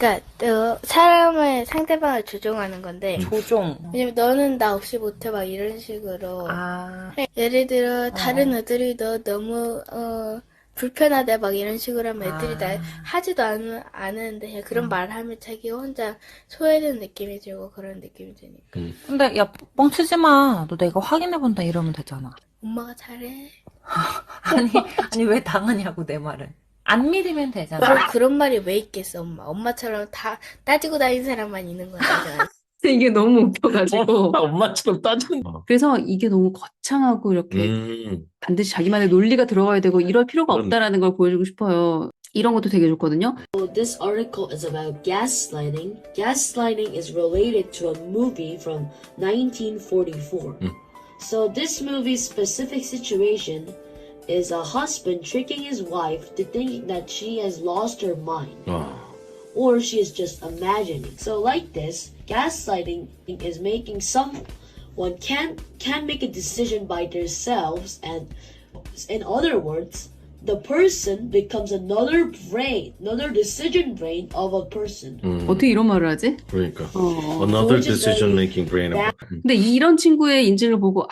그러니까 어, 사람을 상대방을 조종하는 건데 조종. 왜냐면 너는 나 없이 못해 막 이런 식으로 아, 예를 들어 다른 애들이 너 너무 어 불편하다 막 이런 식으로 하면 애들이 나 아. 하지도 않, 않았는데 그냥 그런 말을 하면 자기 혼자 소외된 느낌이 들고 그런 느낌이 드니까 근데 야, 뻥치지 마. 너 내가 확인해 본다 이러면 되잖아. 엄마가 잘해 아니, 아니, 왜 당하냐고, 내 말은. 안 믿으면 되잖아. 그럼 그런 말이 왜 있겠어 엄마 엄마처럼 다 따지고 다니는 사람만 있는 거잖아 이게 너무 웃겨가지고. 엄마처럼 따지는 거. 그래서 이게 너무 거창하고 이렇게 음. 반드시 자기만의 논리가 들어가야 되고 이럴 필요가 그럼- 없다라는 걸 보여주고 싶어요. 이런 것도 되게 좋거든요. This article is about gaslighting. Gaslighting is related to a movie from 1944. Mm. So this movie's specific situation is a husband tricking his wife to thinking that she has lost her mind 와. or she is just imagining. So like this, gaslighting is making someone can can make a decision by themselves and in other words, the person becomes another brain, another decision brain of a person. 음. 어떻게 이런 말을 하지? 그러니까. 어. Another Which is decision very making brain. bad. 근데 이런 친구의 인증을 보고 아,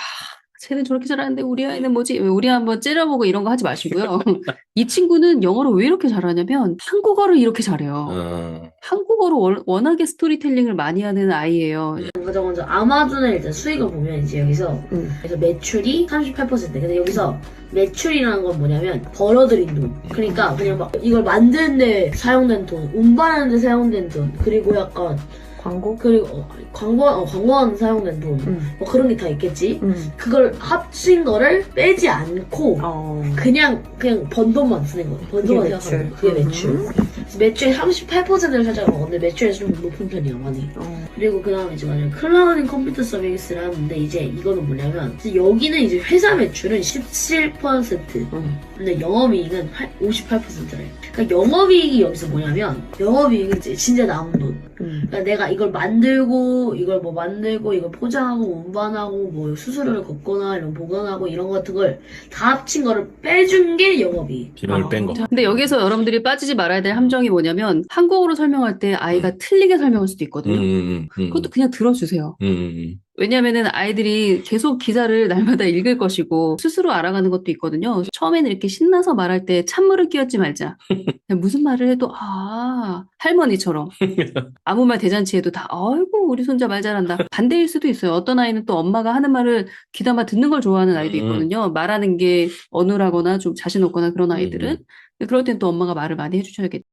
쟤는 저렇게 잘하는데 우리 아이는 뭐지? 우리 한번 째려보고 이런 거 하지 마시고요. 이 친구는 영어를 왜 이렇게 잘하냐면 한국어를 이렇게 잘해요. 어. 한국어로 월- 워낙에 스토리텔링을 많이 하는 아이예요. 먼저 먼저 아마존의 일단 수익을 보면 이제 여기서 음. 그래서 매출이 38% 근데 여기서 매출이라는 건 뭐냐면 벌어들인 돈 그러니까 그냥 막 이걸 만드는데 사용된 돈 운반하는 데 사용된 돈 그리고 약간 광고? 그리고 어, 광고 어, 광고하는 데 사용된 돈 응. 뭐 그런 게 다 있겠지 응. 그걸 합친 거를 빼지 않고 어. 그냥 그냥 번 돈만 쓰는 거야. 번 돈만 그게 생각하는 매출. 거야. 그게 매출. 음. 그래서 매출의 38%를 차지하고 근데 매출에서 좀 높은 편이야 많이. 어. 그리고 그 다음에 이제 만약 클라우딩 컴퓨터 서비스를 하는데 이제 이거는 뭐냐면 이제 여기는 이제 회사 매출은 17% 응. 근데 영업이익은 58%래. 그러니까 영업이익이 여기서 뭐냐면 영업이익은 이제 진짜 남은 돈. 응. 그러니까 내가 이걸 만들고 이걸 뭐 만들고 이걸 포장하고 운반하고 뭐 수수료를 걷거나 이런 보관하고 이런 것 같은 걸 다 합친 거를 빼준 게 영업이익. 비용을 뺀 거. 근데 여기서 여러분들이 빠지지 말아야 될 함정이 뭐냐면 한국어로 설명할 때 아이가 틀리게 설명할 수도 음, 있거든요. 음, 음, 음. 그것도 그냥 들어주세요. 음, 음, 왜냐면은 아이들이 계속 기사를 날마다 읽을 것이고 스스로 알아가는 것도 있거든요. 처음에는 이렇게 신나서 말할 때 찬물을 끼얹지 말자. 무슨 말을 해도 아 할머니처럼 아무 말 대잔치에도 다 아이고 우리 손자 말 잘한다. 반대일 수도 있어요. 어떤 아이는 또 엄마가 하는 말을 귀담아 듣는 걸 좋아하는 아이도 음. 있거든요. 말하는 게 어눌하거나 좀 자신 없거나 그런 아이들은 음. 근데 그럴 땐 또 엄마가 말을 많이 해주셔야겠죠.